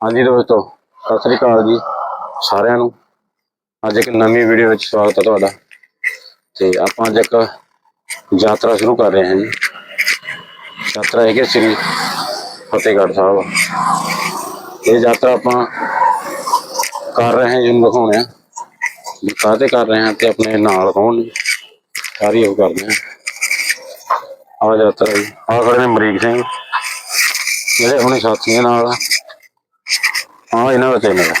ਹਾਂਜੀ ਦੋਸਤੋ, ਸਤਿ ਸ੍ਰੀ ਅਕਾਲ ਜੀ ਸਾਰਿਆਂ ਨੂੰ। ਅੱਜ ਇੱਕ ਨਵੀਂ ਵੀਡੀਓ ਵਿੱਚ ਸਵਾਗਤ ਹੈ ਤੁਹਾਡਾ। ਤੇ ਆਪਾਂ ਅੱਜ ਇੱਕ ਯਾਤਰਾ ਸ਼ੁਰੂ ਕਰ ਰਹੇ ਹਾਂ ਜੀ। ਯਾਤਰਾ ਹੈਗੀ ਸ੍ਰੀ ਫਤਿਹਗੜ੍ਹ ਸਾਹਿਬ। ਇਹ ਯਾਤਰਾ ਆਪਾਂ ਕਰ ਰਹੇ ਹਾਂ ਜਿਹਨੂੰ ਦਿਖਾਉਣੇ ਆ ਵੀ ਕਾਹਤੇ ਕਰ ਰਹੇ ਹਾਂ ਤੇ ਆਪਣੇ ਨਾਲ ਕੌਣ ਨੇ ਸਾਰੀ ਉਹ ਕਰਦੇ ਹਾਂ। ਆਹ ਯਾਤਰਾ ਜੀ। ਆ ਖੜੇ ਨੇ ਅਮਰੀਕ ਸਿੰਘ। ਜਿਹੜੇ ਆਪਣੇ ਸਾਥੀਆਂ ਨਾਲ ਹਾਂ, ਇਹਨਾਂ ਦਾ ਚੈਨਲ ਹੈ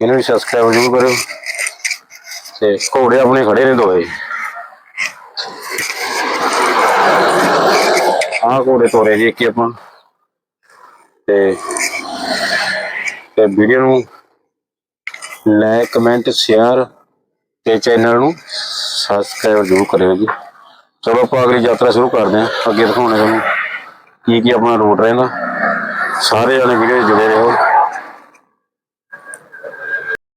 ਇਹਨਾਂ ਨੂੰ ਸਬਸਕ੍ਰਾਈਬ ਜ਼ਰੂਰ ਕਰਿਓ। ਤੇ ਘੋੜੇ ਆਪਣੇ ਖੜੇ ਨੇ ਦੋਏ ਆਹ ਘੋੜੇ ਤੋਰੇ ਜੀ ਇੱਕ ਆਪਾਂ। ਤੇ ਤੇ ਵੀਡੀਓ ਨੂੰ ਲਾਈਕ ਕਮੈਂਟ ਸ਼ੇਅਰ ਤੇ ਚੈਨਲ ਨੂੰ ਸਬਸਕ੍ਰਾਈਬ ਜ਼ਰੂਰ ਕਰਿਓ ਜੀ। ਚਲੋ ਆਪਾਂ ਅਗਲੀ ਯਾਤਰਾ ਸ਼ੁਰੂ ਕਰਦੇ ਹਾਂ। ਅੱਗੇ ਦਿਖਾਉਣੇ ਤੁਹਾਨੂੰ ਕੀ ਕੀ ਆਪਣਾ ਰੂਟ ਰਹਿੰਦਾ। ਸਾਰੇ ਜਣੇ ਵੀਡੀਓ ਜੁੜੇ ਰਹੋ।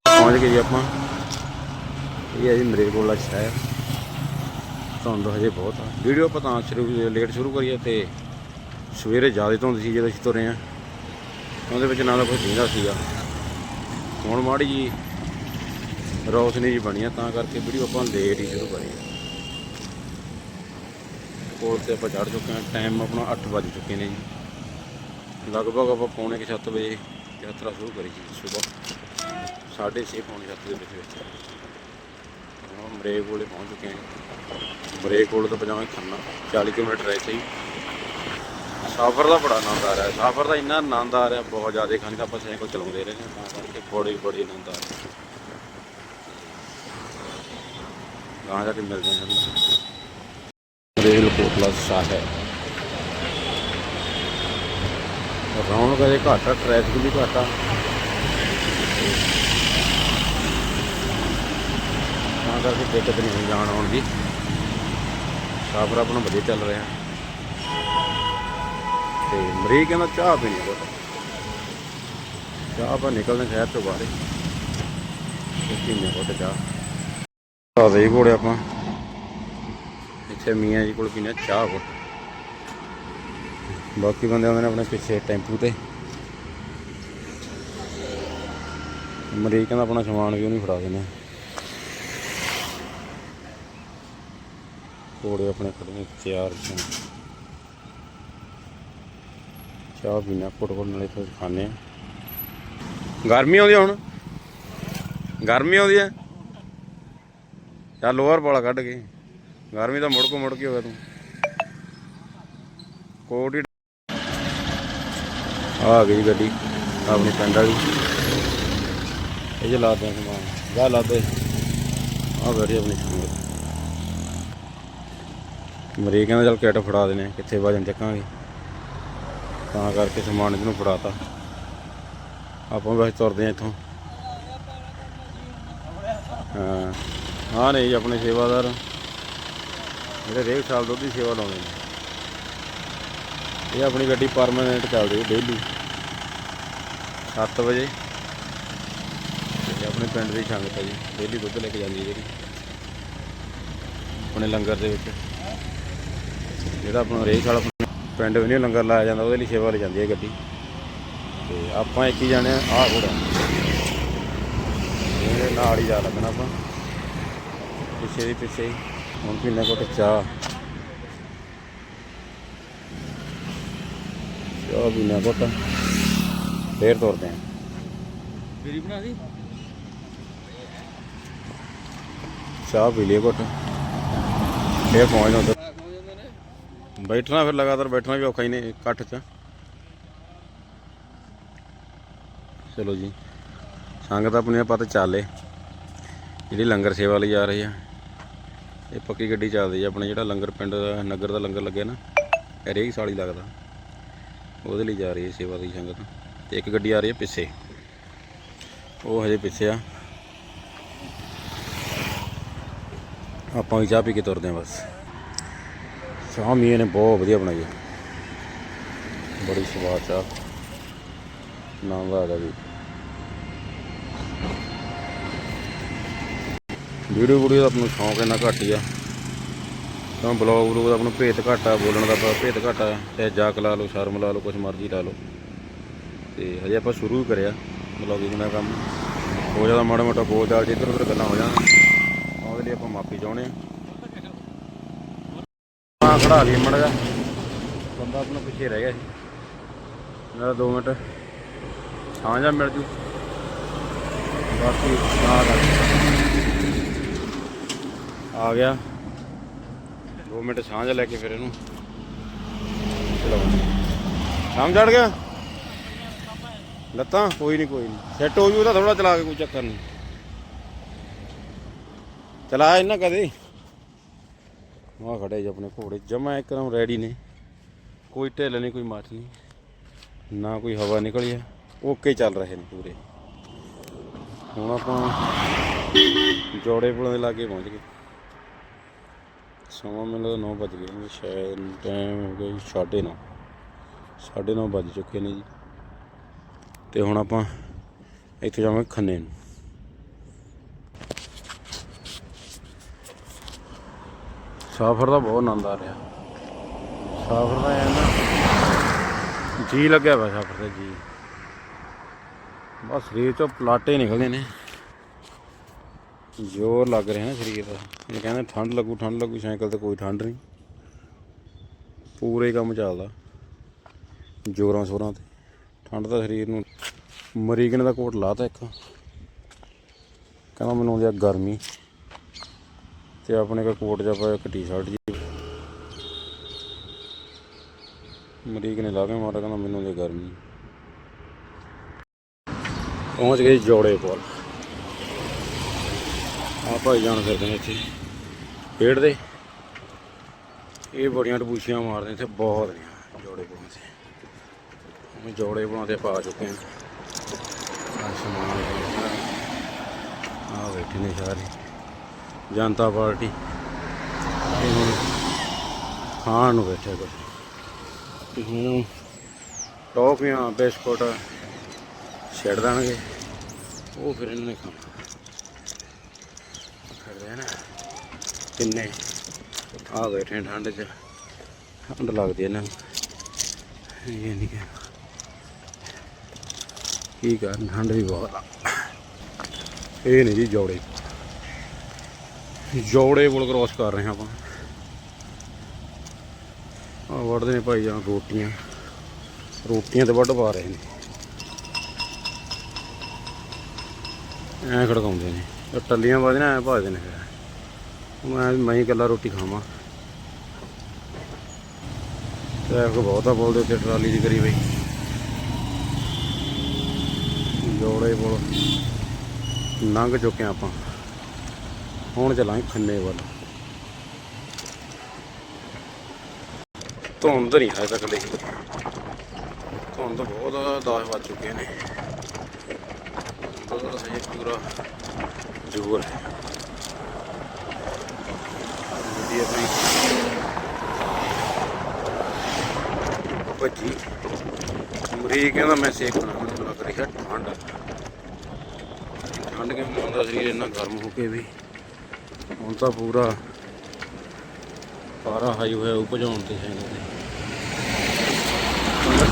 ਪਹੁੰਚ ਗਏ ਜੀ ਆਪਾਂ। ਇਹ ਹੈ ਜੀ ਮੇਰੇ ਸ਼ਹਿਰ। ਧੁੰਦ ਹਜੇ ਬਹੁਤ ਆ। ਵੀਡੀਓ ਆਪਾਂ ਤਾਂ ਸ਼ੁਰੂ ਲੇਟ ਸ਼ੁਰੂ ਕਰੀਏ ਤੇ ਸਵੇਰੇ ਜ਼ਿਆਦਾ ਧੁੰਦ ਸੀ ਜਦੋਂ ਅਸੀਂ ਤੁਰੇ ਆ, ਉਹਦੇ ਵਿੱਚ ਨਾਲ ਤਾਂ ਕੋਈ ਦਿੰਦਾ ਸੀਗਾ। ਹੁਣ ਮਾੜੀ ਜੀ ਰੌਸ਼ਨੀ ਜੀ ਬਣੀ ਆ, ਤਾਂ ਕਰਕੇ ਵੀਡੀਓ ਆਪਾਂ ਲੇਟ ਹੀ ਸ਼ੁਰੂ ਕਰੀ ਕੋਲ ਤੇ ਆਪਾਂ ਚੜ ਚੁੱਕੇ ਹਾਂ ਟਾਈਮ ਆਪਣਾ 8 ਵੱਜ ਚੁੱਕੇ ਨੇ ਜੀ। ਲਗਭਗ ਆਪਾਂ ਪੌਣੇ ਕੁ ਸੱਤ ਵਜੇ ਯਾਤਰਾ ਸ਼ੁਰੂ ਕਰੀ ਸੀ ਸਵੇਰ। ਸਾਢੇ ਛੇ ਪੌਣੇ ਸੱਤ ਦੇ ਵਿੱਚ ਵਿੱਚ। ਹੁਣ ਮਰੇ ਕੋਲੇ ਪਹੁੰਚ ਚੁੱਕੇ ਹਾਂ ਮਰੇ ਕੋਲ ਤੋਂ ਪਜਾਵਾਂ ਖੰਨਾ 40 ਕਿਲੋਮੀਟਰ ਹੈ ਇੱਥੇ ਸਫ਼ਰ ਦਾ ਬੜਾ ਆਨੰਦ ਆ ਰਿਹਾ ਸਫ਼ਰ ਦਾ ਇੰਨਾ ਆਨੰਦ ਆ ਰਿਹਾ, ਬਹੁਤ ਜ਼ਿਆਦਾ ਖਾਣੀ ਤਾਂ ਆਪਾਂ ਸਾਈਕਲ ਚਲਾਉਂਦੇ ਰਹੇ ਹਾਂ। ਤਾਂ ਕਰਕੇ ਬੜੀ ਬੜੀ ਆਨੰਦ ਆ ਰਿਹਾ। ਗਾਂ ਜਾ ਕੇ ਮਿਲਦੇ ਹਾਂ ਤੁਹਾਨੂੰ ਰੇਲ ਕੋਟਲਾ ਸਾਹਿਬ। ਰੌਣਕ ਅਜੇ ਘੱਟ ਆ ਟ੍ਰੈਫਿਕ ਵੀ ਘੱਟ ਆ। ਤਾਂ ਕਰਕੇ ਦਿੱਕਤ ਨਹੀਂ ਹੋਈ ਜਾਣ ਆਉਣ ਦੀ। ਸਫ਼ਰ ਆਪਣਾ ਵਧੀਆ ਚੱਲ ਰਿਹਾ। ਤੇ ਮਰੀ ਕਹਿੰਦਾ ਚਾਹ ਪੀਣੀ ਕੋਟ ਚਾਹ ਆਪਾਂ ਨਿਕਲਦੇ ਸ਼ਹਿਰ ਤੋਂ ਬਾਹਰ ਤੇ ਪੀਣੇ ਕੋਟ ਚਾਹ। ਆ ਦੇ ਘੋੜੇ ਆਪਾਂ। ਇੱਥੇ ਮੀਆਂ ਜੀ ਕੋਲ ਪੀਣੇ ਚਾਹ ਕੋਟ ਬਾਕੀ ਬੰਦੇ ਆਉਂਦੇ ਨੇ ਆਪਣੇ ਪਿੱਛੇ ਟੈਂਪੂ ਤੇ। ਮਰੀਕ ਕਹਿੰਦਾ ਆਪਣਾ ਸਮਾਨ ਵੀ ਉਹਨੂੰ ਫੜਾ ਦੇਣਾ ਕੋੜੇ ਆਪਣੇ ਖੜੇ ਤਿਆਰ ਨੇ। ਚਾਹ ਪੀਣਾ ਕੋਟ ਕੋਟ ਨਾਲੇ ਤੋਂ ਖਾਣੇ ਆ। ਗਰਮੀ ਆਉਂਦੀ ਆ ਹੁਣ। ਗਰਮੀ ਆਉਂਦੀ ਆ। ਚੱਲ ਲੋਅਰ ਵਾਲਾ ਕੱਢ ਕੇ। ਗਰਮੀ ਤਾਂ ਮੁੜ ਕੋ ਮੁੜ ਕੇ ਹੋਇਆ ਤੂੰ। ਕੋਟ ਆ ਗਈ ਗੱਡੀ, ਆਪਣੀ ਪਿੰਡ ਵਾਲੀ। ਇਹ ਜੇ ਲਾ ਦੇ ਸਮਾਨ, ਜਾ ਲਾ ਦੇ ਆ ਬੈਠੀ ਆਪਣੀ ਸੰਗਤ ਮਰੀ ਕਹਿੰਦਾ, ਚੱਲ ਕਿੱਟ ਫੜਾ ਦੇਣੇ ਕਿੱਥੇ ਵਜਨ ਚੱਕਾਂਗੇ। ਤਾਂ ਕਰਕੇ ਸਮਾਨ ਇਹਨੂੰ ਫੜਾਤਾ। ਆਪਾਂ ਵੈਸੇ ਤੁਰਦੇ ਆ ਇੱਥੋਂ। ਹਾਂ। ਹਾਂ ਨਹੀਂ ਜੀ, ਆਪਣੇ ਸੇਵਾਦਾਰ। ਜਿਹੜੇ ਰੇਕ ਸਾਲ ਦੁੱਧ ਦੀ ਸੇਵਾ ਲਾਉਂਦੇ ਨੇ। ਇਹ ਆਪਣੀ ਗੱਡੀ ਪਰਮਾਨੈਂਟ ਚੱਲਦੀ ਡੇਲੀ 7 ਵਜੇ। ਤੇ ਆਪਣੇ ਪਿੰਡ ਦੀ ਸੰਗਤ ਹੈ ਜੀ। ਡੇਲੀ ਦੁੱਧ ਲੈ ਕੇ ਜਾਂਦੀ ਹੈ ਜਿਹੜੀ। ਆਪਣੇ ਲੰਗਰ ਦੇ ਵਿੱਚ। ਜਿਹੜਾ ਆਪਣਾ ਰੇਸ ਵਾਲਾ ਪਿੰਡ ਵੀ ਨਹੀਂ ਲੰਗਰ ਲਾਇਆ ਜਾਂਦਾ, ਉਹਦੇ ਲਈ ਸੇਵਾ ਲਈ ਜਾਂਦੀ ਹੈ ਗੱਡੀ। ਤੇ ਆਪਾਂ ਇੱਕ ਹੀ ਜਾਣੇ ਆ ਘੋੜਾ। ਇਹਦੇ ਨਾਲ ਹੀ ਜਾ ਲੱਗਣਾ ਆਪਾਂ। ਪਿੱਛੇ ਦੀ ਪਿੱਛੇ ਹੀ। ਹੁਣ ਪੀਣੇ ਕੋਟ ਚਾਹ। ਚਾਹ ਪੀਣਾ ਕੋਟ ਫੇਰ ਤੁਰਦੇ ਆਂ। ਮੇਰੀ ਬਣਾ ਦੀ। ਚਾਹ ਪੀ ਲਈ ਕੋਟ ਫੇਰ ਪਹੁੰਚ ਜਾਂਦਾ ਨੇ। ਬੈਠਣਾ ਫਿਰ ਲਗਾਤਾਰ ਬੈਠਣਾ ਵੀ ਔਖਾ ਹੀ ਨੇ ਇਕੱਠ 'ਚ। ਚਲੋ ਜੀ। ਸੰਗਤ ਆਪਣੀ ਪਤ ਚੱਲੇ। ਜਿਹੜੀ ਲੰਗਰ ਸੇਵਾ ਲਈ ਆ ਰਹੀ ਆ ਇਹ ਪੱਕੀ ਗੱਡੀ ਚੱਲਦੀ ਆ। ਆਪਣੇ ਜਿਹੜਾ ਲੰਗਰ ਪਿੰਡ ਨਗਰ ਦਾ ਲੰਗਰ ਲੱਗਿਆ ਨਾ ਹਰੇਕ ਸਾਲ ਹੀ ਲੱਗਦਾ। ਉਹਦੇ ਲਈ ਜਾ ਰਹੀ ਹੈ ਸੇਵਾ ਦੀ ਸੰਗਤ। ਤੇ ਇੱਕ ਗੱਡੀ ਆ ਰਹੀ ਹੈ ਪਿੱਛੇ। ਉਹ ਹਜੇ ਪਿੱਛੇ ਆ। ਆਪਾਂ ਵੀ ਚਾਹ ਪੀ ਕੇ ਤੁਰਦੇ ਹਾਂ ਬਸ। ਚਾਹ ਮੀਆਂ ਨੇ ਬਹੁਤ ਵਧੀਆ ਬਣਾਈ ਹੈ। ਬੜੀ ਸਵਾਦ ਚਾਹ। ਨਾਮ ਦਾ ਵੀ ਵੀਡੀਓ ਵੀਡੀਓ ਦਾ ਆਪ ਨੂੰ ਸ਼ੌਂਕ ਇੰਨਾ ਘੱਟ ਹੀ ਆ। ਤਾਂ ਬਲੌਗ ਬਲੌਗ ਦਾ ਆਪ ਨੂੰ ਭੇਤ ਘੱਟ ਆ, ਬੋਲਣ ਦਾ ਭ- ਭੇਤ ਘੱਟ ਆ ਤੇ ਜਾਕ ਲਾ ਲਓ, ਸ਼ਰਮ ਲਾ ਲਓ, ਕੁਛ ਮਰਜ਼ੀ ਲਾ ਲਓ। ਤੇ ਹਜੇ ਆਪਾਂ ਸ਼ੁਰੂ ਹੀ ਕਰਿਆ ਬਲੌਗਿੰਗ ਦਾ ਕੰਮ। ਹੋ ਜਾਂਦਾ ਮਾੜਾ ਮੋਟਾ ਬੋਲ ਚਾਲ ਚ ਉੱਧਰ ਗੱਲਾਂ ਹੋ ਜਾਣ ਉਹਦੇ ਲਈ ਆਪਾਂ ਮਾਫੀ ਚਾਹੁੰਦੇ ਆ ਆ ਖੜਾ ਲਈ ਮੜਾ ਬੰਦਾ ਆਪਣਾ ਪਿੱਛੇ ਰਹਿ ਗਿਆ ਸੀ। ਮੇਰਾ 2 ਮਿੰਟ। ਹਾਂ ਜਾ ਮਿਲ ਜੂ। ਬਾਕੀ, ਆ ਗਿਆ। 2 ਮਿੰਟ ਸਾਂਝ ਲੈ ਕੇ ਫਿਰ ਇਹਨੂੰ। ਚਲੋ। ਸ਼ਾਮ ਚੜ ਗਿਆ? ਲੱਤਾਂ? ਕੋਈ ਨਹੀਂ ਕੋਈ ਨਹੀਂ ਸੈੱਟ ਹੋ ਜੂ ਤਾਂ ਥੋੜਾ ਚਲਾ ਕੇ ਕੋਈ ਚੱਕਰ ਨਹੀਂ ਚਲਾ ਇਹਨਾਂ ਕਦੇ? ਆ ਖੜੇ ਜੀ ਆਪਣੇ ਘੋੜੇ। ਜਮਾ ਇੱਕਦਮ ਰੈਡੀ ਨੇ। ਕੋਈ ਢਿੱਲ ਨਹੀਂ ਕੋਈ ਮੱਠ ਨਹੀਂ ਨਾ ਕੋਈ ਹਵਾ ਨਿਕਲੀ ਹੈ ਓਕੇ ਚੱਲ ਰਹੇ ਨੇ ਪੂਰੇ। ਹੁਣ ਆਪਾਂ ਜੋੜੇ ਪੁਲਾਂ ਦੇ ਲਾਗੇ ਪਹੁੰਚ ਗਏ। ਸਮਾਂ ਮੈਨੂੰ ਲੱਗਦਾ 9 ਵੱਜ ਗਏ ਨੇ, ਸ਼ਾਇਦ ਟਾਈਮ ਹੋ ਗਿਆ ਜੀ 9:30 9:30 ਵੱਜ ਚੁੱਕੇ ਨੇ ਜੀ। ਤੇ ਹੁਣ ਆਪਾਂ ਇੱਥੇ ਜਾਵਾਂਗੇ ਖੰਨੇ ਨੂੰ। ਸਫ਼ਰ ਦਾ ਬਹੁਤ ਆਨੰਦ ਆ ਰਿਹਾ। ਸਫ਼ਰ ਦਾ ਐਂ ਨਾ ਜੀ ਲੱਗਿਆ ਵਾ ਸਫ਼ਰ ਤੇ ਜੀ। ਬਸ ਸਰੀਰ ਚੋਂ ਪਲਾਟੇ ਨਿਕਲਦੇ ਨੇ। ਜ਼ੋਰ ਲੱਗ ਰਿਹਾ ਨਾ ਸਰੀਰ ਦਾ। ਇਹ ਕਹਿੰਦੇ ਠੰਡ ਲੱਗੂ ਠੰਡ ਲੱਗੂ, ਸਾਈਕਲ ਤੇ ਕੋਈ ਠੰਡ ਨਹੀਂ। ਪੂਰੇ ਕੰਮ ਚੱਲਦਾ। ਜੋਰਾਂ ਸੋਰਾਂ ਤੇ। ਠੰਡ ਦਾ ਸਰੀਰ ਨੂੰ ਮਰੀਗਨ ਦਾ ਕੋਟ ਲਾਤਾ ਇੱਕ। ਕਹਿੰਦਾ ਮੈਨੂੰ ਆਉਂਦੀ ਆ ਗਰਮੀ। ਤੇ ਆਪਣੇ ਕੋ ਕੋਟ ਜਿਹਾ ਪਾਇਆ, ਇੱਕ ਟੀ-ਸ਼ਰਟ ਜੀ ਮਰੀਕ ਨੇ ਲਾ ਕੇ ਮਾਰਾ ਕਹਿੰਦਾ ਮੈਨੂੰ ਆਉਂਦੀ ਗਰਮੀ। ਪਹੁੰਚ ਗਏ ਜੋੜੇ ਕੋਲ। ਆ ਭਾਈ ਜਾਣ ਫਿਰਦੇ ਨੇ ਇੱਥੇ। ਖੇਡਦੇ ਇਹ ਬੜੀਆਂ ਟਪੂਸੀਆਂ ਮਾਰਦੇ ਇੱਥੇ, ਬਹੁਤ ਨੇ। ਜੋੜੇ ਕੋਲ ਤੇ। ਜੋੜੇ ਬਣਾਉਂਦੇ ਪਾ ਚੁੱਕੇ ਹਾਂ ਸਮਾਨ ਆ ਬੈਠੇ ਨੇ ਸਾਰੇ। ਜਨਤਾ ਪਾਰਟੀ। ਖਾਣ ਨੂੰ ਬੈਠੇ ਕੁਛ। ਤੇ ਹੁਣ ਟੌਫੀਆਂ, ਬਿਸਕੁਟ ਛੱਡ ਦੇਣਗੇ। ਉਹ ਫਿਰ ਇਹਨਾਂ ਨੇ ਖਾਣਾ। ਕਰਦੇ ਨਾ ਕਿੰਨੇ? ਆ ਬੈਠੇ ਠੰਡ 'ਚ। ਠੰਡ ਲੱਗਦੀ ਇਹਨਾਂ ਨੂੰ। ਇਹ ਨਹੀਂ ਕਿ ਕੀ ਕਰਨ, ਠੰਡ ਵੀ ਬਹੁਤ ਆ। ਇਹ ਨਹੀਂ ਜੀ ਜੋੜੇ। ਜੋੜੇ ਪੁਲ ਕ੍ਰੋਸ ਕਰ ਰਹੇ ਹਾਂ ਆਪਾਂ। ਆ ਵੜਦੇ ਨੇ ਭਾਈ ਜਾਨ ਰੋਟੀਆਂ। ਰੋਟੀਆਂ ਤੇ ਵੱਢ ਪਾ ਰਹੇ ਨੇ। ਐ ਖੜਕਾਉਂਦੇ ਨੇ। ਟੱਲੀਆਂ ਵੱਜਦੇ ਨੇ ਐ ਭਾਜਦੇ ਨੇ ਫਿਰ। ਮੈਂ ਮੈਂ ਇਕੱਲਾ ਰੋਟੀ ਖਾਵਾਂ। ਟ੍ਰੈਫਿਕ ਬਹੁਤ ਆ ਬੋਲਦੇ ਉੱਤੇ, ਟਰਾਲੀ ਦੀ ਕਰੀ ਬਈ। ਜੋੜੇ ਪੁਲ। ਲੰਘ ਚੁੱਕੇ ਆਪਾਂ। ਹੁਣ ਚੱਲਾਂਗੇ ਖੰਨੇ ਵੱਲ। ਧੁੰਦ ਨਹੀਂ ਹੈ ਤੱਕ ਲਈ। ਧੁੰਦ ਬਹੁਤ ਆ 10 ਵੱਜ ਚੁੱਕੇ ਨੇ। ਬਹੁਤ ਸਹੀ ਪੂਰਾ। ਜੋਰ ਹੈ ਵਧੀਆ ਬਈ ਭੱਜੀ। ਮਰੀ ਕਹਿੰਦਾ ਮੈਂ ਸੇਕ ਬਣਾ ਮੈਨੂੰ ਲੱਗ ਰਿਹਾ, ਠੰਡ। ਠੰਡ ਕੇ ਹੁੰਦਾ ਸਰੀਰ ਇੰਨਾ ਗਰਮ ਹੋ ਕੇ ਵੀ? ਹੁਣ ਤਾਂ ਪੂਰਾ ਪਾਰਾ ਹਾਈ ਹੋਇਆ, ਉਹ ਭਜਾਉਣ ਤੇ ਹੈ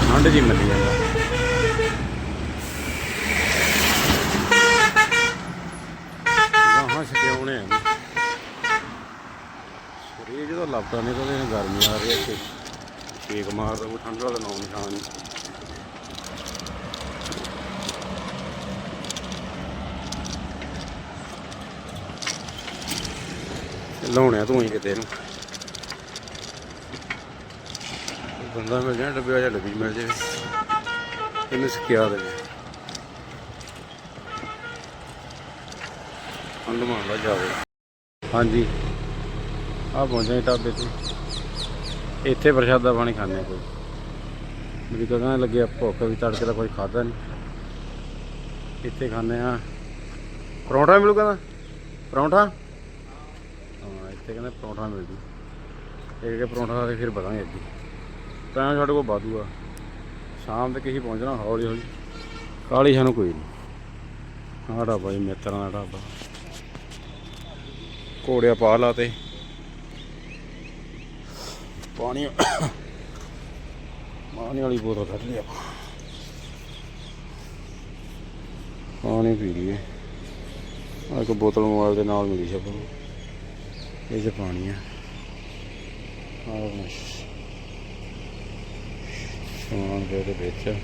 ਠੰਡ ਜੀ ਮਿਲ ਜਾਂਦਾ। ਸਰੀਰ ਲੱਭਦਾ ਨਿਕਲਦੇ ਨੇ ਗਰਮੀ ਆ ਰਹੀ ਹੈ ਤੇ ਛੇਕ ਮਾਰਦਾ, ਕੋਈ ਠੰਡ ਵਾਲਾ ਨਾਮ ਨਿਸ਼ਾਨ ਨਹੀਂ ਲਾਉਣਿਆ ਤੂੰ ਹੀ ਕਿਤੇ ਨੂੰ ਬੰਦਾ ਮਿਲ ਜਾਣਾ ਡੱਬੇ ਜਾਂ ਡੱਬੀ ਮਿਲ ਜਾਵੇ ਇਹਨੂੰ ਸਿੱਖਿਆ ਦੇ। ਅੰਦਮਾਨ ਦਾ ਜਾਵੇ। ਹਾਂਜੀ। ਆ ਪਹੁੰਚੇ ਢਾਬੇ ਤੇ। ਇੱਥੇ ਪ੍ਰਸ਼ਾਦਾ ਪਾਣੀ ਖਾਣੇ ਕੋਈ। ਮੇਰੀ ਕਹਿੰਦਾ ਲੱਗਿਆ ਭੁੱਖ ਵੀ ਤੜਕੇ ਦਾ ਕੋਈ ਖਾਦਾ ਨਹੀਂ ਇੱਥੇ ਖਾਣੇ ਆ। ਪਰੌਂਠਾ ਮਿਲੂਗਾ ਕਹਿੰਦਾ ਪਰੌਂਠਾ? ਹਾਂ, ਇੱਥੇ ਕਹਿੰਦੇ ਪਰੌਂਠਾ ਮਿਲ ਜੂ ਇੱਕ ਇੱਕ ਪਰੌਂਠਾ ਖਾ ਕੇ ਫਿਰ ਬਤਾਂਗੇ ਅੱਗੇ। ਤਾਂ ਸਾਡੇ ਕੋਲ ਵਾਧੂ ਆ। ਸ਼ਾਮ ਤੱਕ ਹੀ ਪਹੁੰਚਣਾ ਹੌਲੀ ਹੌਲੀ ਕਾਲੀ ਸਾਨੂੰ ਕੋਈ ਨਹੀਂ ਆਹ ਢਾਬਾ ਜੀ, ਮਿੱਤਰਾਂ ਦਾ ਢਾਬਾ। ਘੋੜਿਆ ਪਾ ਲਾ ਤੇ। ਪਾਣੀ ਪਾਣੀ ਵਾਲੀ ਬੋਤਲ ਕੱਢ ਲਿਆ ਪਾਣੀ ਪੀ ਲਈਏ। ਆ ਇੱਕ ਬੋਤਲ ਮੋਬਾਈਲ ਦੇ ਨਾਲ ਮਿਲੀ ਸੀ ਆਪਾਂ ਨੂੰ। ਇਹ 'ਚ ਪਾਣੀ ਆ। ਆਹ ਸਮਾਨ ਦੇ ਦੇ ਵਿੱਚ।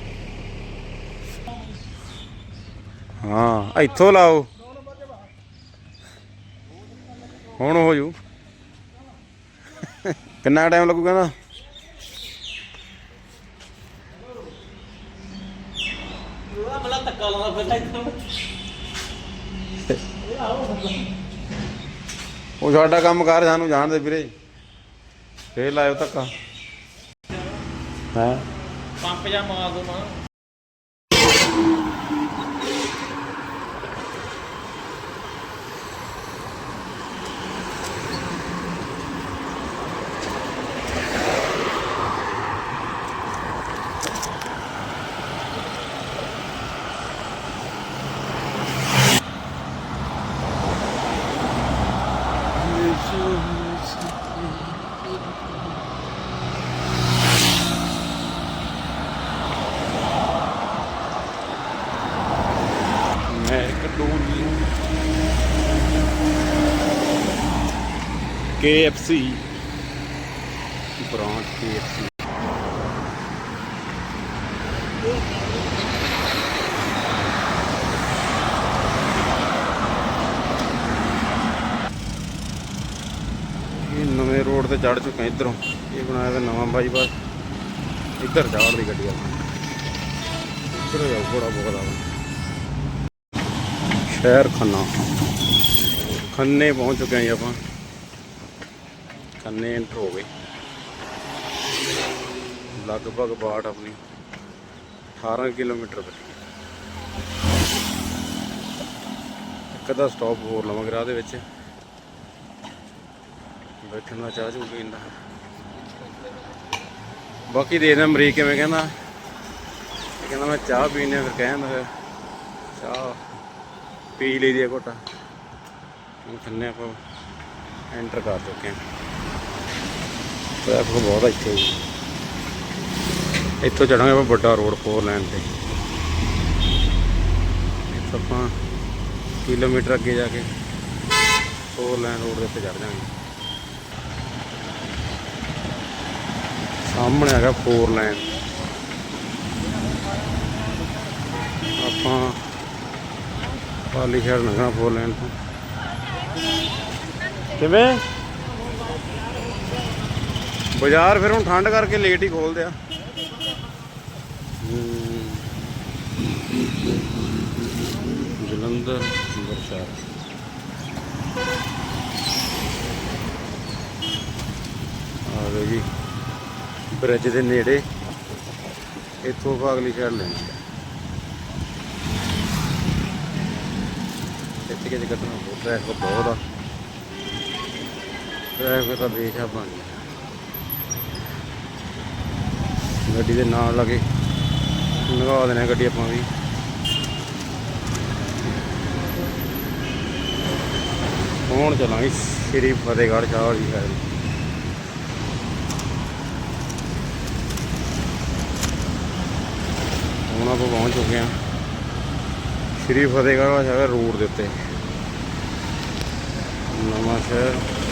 ਹਾਂ, ਇੱਥੋਂ ਲਾਓ। ਹੁਣ ਹੋ ਜੂ। ਕਿੰਨਾ ਟਾਈਮ ਲੱਗੂਗਾ ਕਹਿੰਦਾ? ਉਹਦਾ ਮਲਾ ਧੱਕਾ ਲਾਉਂਦਾ ਫਿਰਦਾ ਇੱਥੋਂ ਉਹ ਸਾਡਾ ਕੰਮ ਕਰ, ਸਾਨੂੰ ਜਾਣਦੇ ਵੀਰੇ। ਫੇਰ ਲਾਇਓ ਧੱਕਾ। ਹੈ? ਪੰਪ ਜਾ ਮਾਰ ਦੋ ਮਾਂ KFC ਬ੍ਰਾਂਚ KFC ਇਹ ਨਵੇਂ ਰੋਡ ਤੇ ਚੜ ਚੁੱਕੇ ਇਧਰੋਂ। ਇਹ ਬਣਾਇਆ ਹੋਇਆ ਨਵਾਂ ਬਾਈਪਾਸ। ਇੱਧਰ ਚਾੜ ਦੀ ਗੱਡੀ ਆਪਣੀ ਇੱਧਰ ਜਾਊ ਬੜਾ ਬੋਲਾ ਸ਼ਹਿਰ ਖੰਨਾ। ਖੰਨੇ ਪਹੁੰਚ ਚੁੱਕੇ ਹਾਂ ਜੀ ਆਪਾਂ। ਖੰਨੇ ਐਂਟਰ ਹੋ ਗਏ। ਲਗਭਗ ਬਾਟ ਆਪਣੀ 18 ਕਿਲੋਮੀਟਰ ਤੱਕ ਇੱਕ ਦਾ ਸਟਾਪ ਹੋਰ ਲਵਾਂਗੇ ਰਾਹ ਦੇ ਵਿੱਚ। ਬੈਠਣ ਦਾ ਚਾਹ ਚੂ ਪੀਣ ਦਾ। ਬਾਕੀ ਦੇਖਦੇ ਹਾਂ ਮਰੀਕ ਕਿਵੇਂ ਕਹਿੰਦਾ। ਕਹਿੰਦਾ ਮੈਂ ਚਾਹ ਪੀਣੀ ਆ, ਫਿਰ ਕਹਿੰਦਾ ਫਿਰ ਚਾਹ ਪੀ ਲਈ ਦੀ ਘੋਟਾ। ਹੁਣ ਖੰਨੇ ਆਪਾਂ ਐਂਟਰ ਕਰ ਚੁੱਕੇ ਹਾਂ। ਟ੍ਰੈਫਿਕ ਬਹੁਤ ਆ ਇੱਥੇ ਇੱਥੋਂ ਚੜਾਂਗੇ ਆਪਾਂ ਵੱਡਾ ਰੋਡ ਫੋਰ ਲੈਣ ਤੇ। ਇੱਥੋਂ ਆਪਾਂ ਕਿਲੋਮੀਟਰ ਅੱਗੇ ਜਾ ਕੇ 4 ਲਾਈਨ ਰੋਡ ਦੇ ਉੱਤੇ ਚੜ ਜਾਵਾਂਗੇ। ਸਾਹਮਣੇ ਹੈਗਾ 4 ਲਾਈਨ ਆਪਾਂ ਪਾਲੀ ਸ਼ਹਿਰ ਲੰਘਣਾ 4 ਲਾਈਨ ਤੋਂ। ਕਿਵੇਂ? ਬਾਜ਼ਾਰ ਫਿਰ ਹੁਣ ਠੰਡ ਕਰਕੇ ਲੇਟ ਹੀ ਖੋਲਦੇ ਆ। ਜਲੰਧਰ, ਅੰਮ੍ਰਿਤਸਰ। ਆ ਗਏ ਜੀ ਬ੍ਰਿਜ ਦੇ ਨੇੜੇ। ਇੱਥੋਂ ਆਪਾਂ ਅਗਲੀ ਸਾਈਡ ਲੈਣੀ ਹੈ ਇੱਥੇ ਕਿਤੇ ਕੱਟਣਾ ਬਹੁਤ ਟ੍ਰੈਫਿਕ ਬਹੁਤ ਆ। ਟ੍ਰੈਫਿਕ ਦਾ ਦੇਖ ਬਣ ਗਿਆ। ਗੱਡੀ ਦੇ ਨਾਲ ਲੱਗੇ। ਲਗਾ ਦੇਣਾ ਗੱਡੀ ਆਪਾਂ ਵੀ। ਹੁਣ ਚਲਾਂਗੇ ਸ਼੍ਰੀ ਫਤਿਹਗੜ੍ਹ ਸਾਹਿਬ ਵਾਲੀ ਸਾਈਡ ਹੁਣ ਆਪਾਂ ਪਹੁੰਚ ਚੁੱਕੇ ਹਾਂ ਸ਼੍ਰੀ ਫਤਿਹਗੜ੍ਹ ਸਾਹਿਬ ਰੋਡ ਦੇ ਉੱਤੇ। ਨਵਾਂ ਸ਼ਹਿਰ।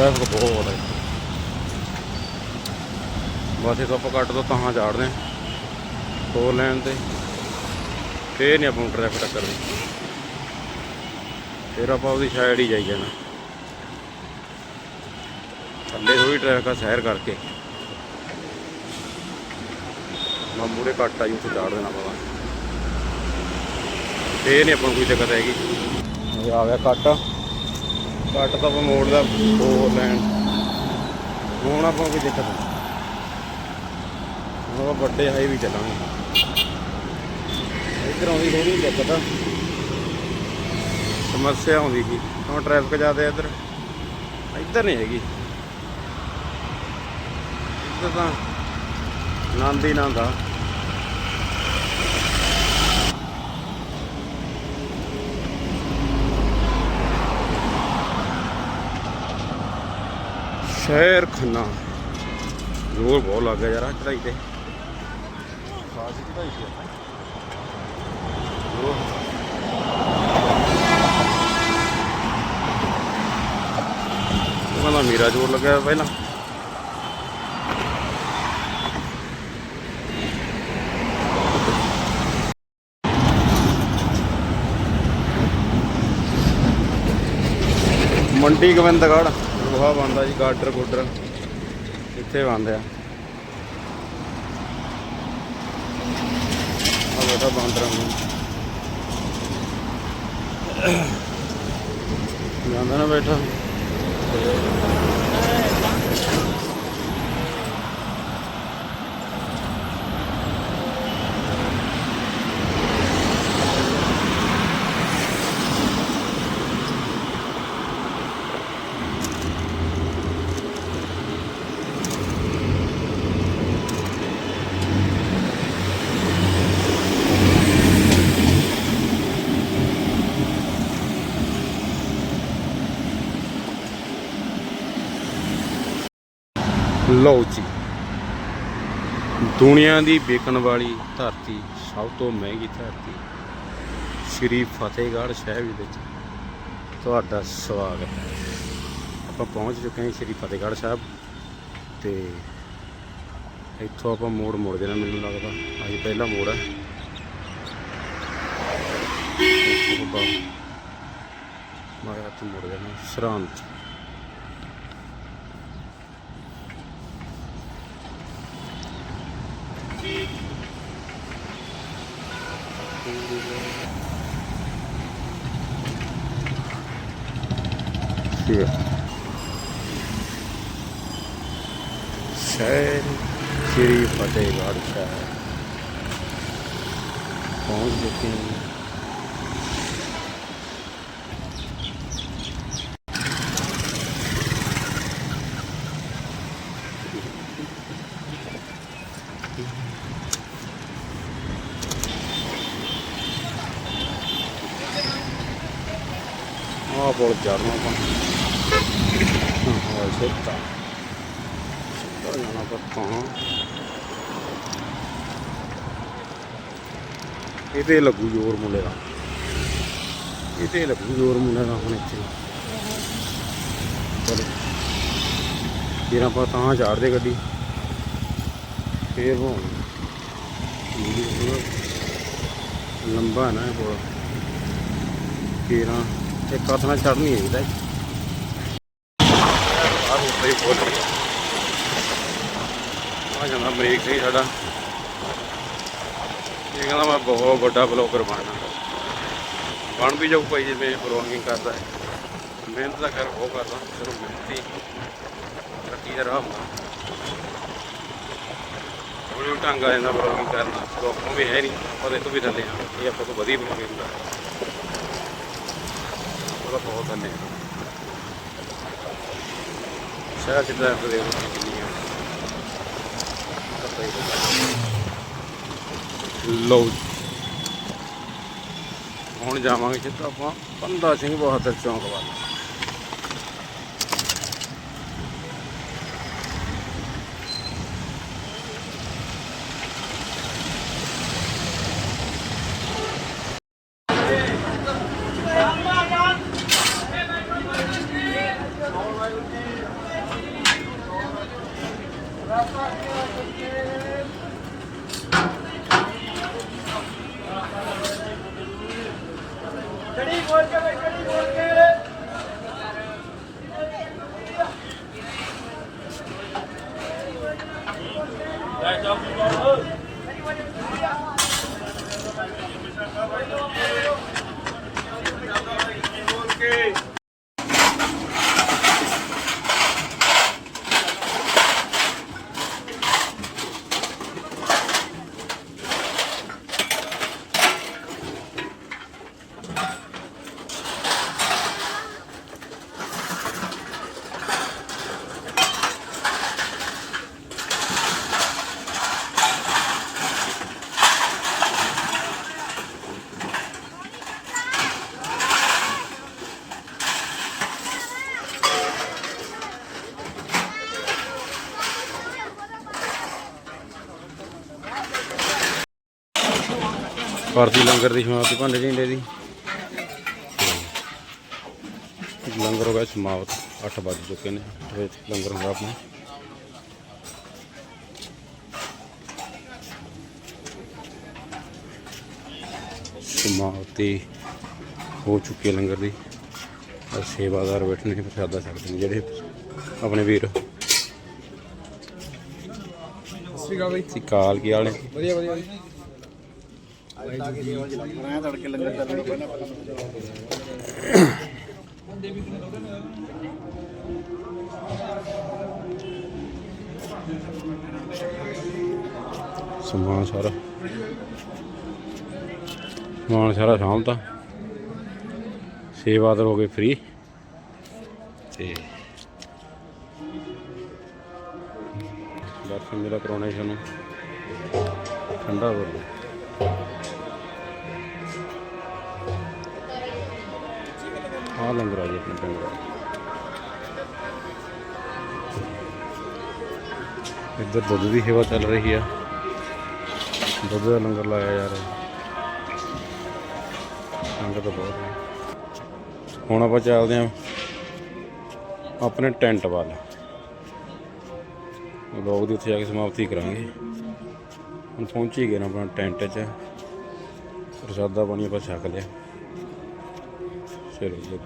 ਟ੍ਰੈਫਿਕ ਬਹੁਤ ਹੈ ਬਸ ਇਹ ਆਪਾਂ ਕੱਟ ਤੋਂ ਤਾਂ ਝਾੜਦੇ ਫੋਰ ਲਾਈਨ ਤੇ ਫੇਰ ਨਹੀਂ ਆਪਾਂ ਨੂੰ ਟ੍ਰੈਫਿਕ ਟੱਕਰਦੀ ਫਿਰ ਆਪਾਂ ਉਹਦੀ ਸਾਈਡ ਹੀ ਜਾਈ ਜਾਣਾ। ਥੱਲੇ ਥੋੜੀ ਟ੍ਰੈਫਿਕ ਆ ਸੈਰ ਕਰਕੇ। ਮੈਂ ਮੂਰੇ ਕੱਟ ਆਈ, ਉੱਥੇ ਝਾੜ ਦੇਣਾ ਪਤਾ ਫੇਰ ਨਹੀਂ ਆਪਾਂ ਨੂੰ ਕੋਈ ਦਿੱਕਤ ਹੈਗੀ। ਆ ਗਿਆ ਕੱਟ ਕੱਟ ਤਾਂ ਆਪਾਂ ਮੋੜ ਦਾ ਫੋਰ ਲੈਣ। ਹੁਣ ਆਪਾਂ ਕੋਈ ਦਿੱਕਤ ਨਹੀਂ। ਹੁਣ ਆਪਾਂ ਵੱਡੇ ਹਾਈ ਵੀ ਚੱਲਾਂਗੇ। ਇੱਧਰ ਆਉਂਦੀ ਥੋੜੀ ਦਿੱਕਤ ਆ। ਸਮੱਸਿਆ ਆਉਂਦੀ ਸੀ। ਹੁਣ ਟ੍ਰੈਫਿਕ ਜ਼ਿਆਦਾ ਇੱਧਰ। ਇੱਧਰ ਨਹੀਂ ਹੈਗੀ। ਇੱਧਰ ਤਾਂ ਆਨੰਦ ਹੀ ਆਨੰਦ ਆ। ਸ਼ਹਿਰ ਖੰਨਾ। ਜ਼ੋਰ ਬਹੁਤ ਲੱਗ ਗਿਆ ਯਾਰ ਚੜਾਈ ਤੇ। ਖਾਸ ਚੜਾਈ ਸੀ। ਉਹਨਾਂ ਦਾ ਮੇਰਾ ਜ਼ੋਰ ਲੱਗਿਆ ਪਹਿਲਾਂ। ਮੰਡੀ ਗੋਬਿੰਦਗੜ੍ਹ। ਲੋਹਾ ਬਣਦਾ ਜੀ, ਗਾਡਰ ਗੁੱਡਰ। ਇੱਥੇ ਬੰਦ ਆ। ਆ ਬੇਟਾ ਬਾਂਦਰਾ ਨੂੰ ਜਾਂਦਾ ਨਾ ਬੈਠਾ। ਲਓ ਜੀ। ਦੁਨੀਆ ਦੀ ਵਿਕਣ ਵਾਲੀ ਧਰਤੀ, ਸਭ ਤੋਂ ਮਹਿੰਗੀ ਧਰਤੀ, ਸ਼੍ਰੀ ਫਤਿਹਗੜ੍ਹ ਸਾਹਿਬ ਦੇ ਵਿੱਚ ਤੁਹਾਡਾ ਸਵਾਗਤ ਹੈ। ਆਪਾਂ ਪਹੁੰਚ ਚੁੱਕੇ ਹਾਂ ਸ਼੍ਰੀ ਫਤਿਹਗੜ੍ਹ ਸਾਹਿਬ ਤੇ ਇੱਥੋਂ ਆਪਾਂ ਮੋੜ ਮੁੜ ਜਾਣਾ ਮੈਨੂੰ ਲੱਗਦਾ। ਅੱਜ ਪਹਿਲਾ ਮੋੜ ਹੈ। ਇੱਥੋਂ ਤੋਂ ਮੁੜ ਜਾਣਾ। ਸਰਹੰਦ। Here. ਸ਼ਹਿਰ ਸ਼੍ਰੀ ਫਤਿਹਗੜ੍ਹ ਸਾਹਿਬ ਪਹੁੰਚ ਚੁੱਕੇ ਹਾਂ ਆਹ ਪੁਲ ਚੜਨਾ ਸਿੱਧਾ ਸਿੱਧਾ ਜਾਣਾ ਪੱਤਾ ਇਹਦੇ ਲੱਗੂ ਜ਼ੋਰ ਮੁੰਡੇ ਦਾ ਇਹਦੇ ਲੱਗੂ ਜ਼ੋਰ ਮੁੰਡੇ ਦਾ ਹੁਣ ਇੱਥੇ ਚਲੋ ਫਿਰ ਆਪਾਂ ਤਾਂ ਚਾੜਦੇ ਗੱਡੀ ਫੇਰ ਹੋ ਲੰਬਾ ਨਾ ਇਹ ਪੁਲ ਫੇਰਾਂ ਇੱਕ ਹੱਥ ਨਾਲ ਚੜਨੀ ਹੈ ਇਹਦਾ ਆਹ ਉੱਤੇ ਹੀ ਬੋਲ। ਆ ਜਾਂਦਾ ਬ੍ਰੇਕ ਸਹੀ ਸਾਡਾ। ਇਹ ਕਹਿੰਦਾ ਮੈਂ ਬਹੁਤ ਵੱਡਾ ਬਲੌਗਰ ਬਣਨਾ। ਬਣ ਵੀ ਜਾਊ ਭਾਈ ਜਿਵੇਂ ਬਲੌਗਿੰਗ ਕਰਦਾ ਹੈ। ਮਿਹਨਤ ਦਾ ਕਰ, ਉਹ ਕਰਦਾ, ਚਲੋ ਮਿਹਨਤੀ। ਤਰੱਕੀ ਦਾ ਰਾਹ ਹੁੰਦਾ। ਉਹ ਢੰਗ ਆ ਜਾਂਦਾ ਬਲੌਗਿੰਗ ਕਰਨਾ ਬਲੌਗੋਂ ਵੀ ਹੈ ਨਹੀਂ, ਪਰ ਇਹ ਤੋਂ ਵੀ ਥੱਲੇ ਆ। ਇਹ ਆਪਾਂ ਤੋਂ ਵਧੀਆ ਬਲੌਗਿੰਗ ਦਾ ਉਹਦਾ ਬਹੁਤ ਧੰਨਵਾਦ। ਸਿੱਧਾ ਹੁਣ ਜਾਵਾਂਗੇ ਜਿੱਦਾਂ ਆਪਾਂ। ਪੰਦਾ ਸਿੰਘ ਬਹਾਦਰ ਚੌਂਕ ਵੱਲ। Gracias. ਭਾਰਤੀ ਲੰਗਰ ਦੀ ਸਮਾਪਤੀ ਭਾਂਡੇ ਢਿੰਡੇ ਦੀ। ਲੰਗਰ ਹੋ ਗਿਆ ਸਮਾਪਤ 8 ਵੱਜ ਚੁੱਕੇ ਨੇ ਲੰਗਰ ਹੋਗਾ ਆਪਣਾ। ਸਮਾਪਤੀ ਹੋ ਚੁੱਕੀ ਹੈ ਲੰਗਰ ਦੀ। ਸੇਵਾਦਾਰ ਬੈਠੇ ਨੇ ਪ੍ਰਸ਼ਾਦਾ ਛਕਦੇ ਨੇ ਜਿਹੜੇ ਆਪਣੇ ਵੀਰ। ਸ੍ਰੀ ਅਕਾਲ ਬਾਈ। ਸਤਿ ਕੀ ਹਾਲ ਨੇ? ਵਧੀਆ ਵਧੀਆ ਬਾਈ ਸਮਾਨ ਸਾਰਾ। ਸਮਾਨ ਸਾਰਾ ਸ਼ਾਮਤਾ ਸੇਵਾਦਾਰ ਹੋ ਗਏ ਫ੍ਰੀ ਤੇ ਦਰਸ਼ਨ ਮੇਰਾ ਕਰਾਉਣਾ ਸਾਨੂੰ ਠੰਡਾ ਹੋ ਆ ਲੰਗਰ ਆ ਜੀ ਆਪਣੇ ਪਿੰਡ ਇੱਧਰ ਦੁੱਧ ਦੀ ਸੇਵਾ ਚੱਲ ਰਹੀ ਆ। ਦੁੱਧ ਦਾ ਲੰਗਰ ਲਾਇਆ ਜਾ ਰਿਹਾ। ਸੰਗਤ ਬਹੁਤ ਹੈ ਹੁਣ ਆਪਾਂ ਚੱਲਦੇ ਹਾਂ ਆਪਣੇ ਟੈਂਟ ਵੱਲ। ਲੋਕ ਦੀ ਉੱਥੇ ਜਾ ਕੇ ਸਮਾਪਤੀ ਕਰਾਂਗੇ। ਹੁਣ ਪਹੁੰਚ ਹੀ ਗਏ ਨਾ ਆਪਣਾ ਟੈਂਟ 'ਚ। ਪ੍ਰਸਾਦਾ ਪਾਣੀ ਆਪਾਂ ਛਕ ਲਿਆ। ਚਲੋ ਜੀ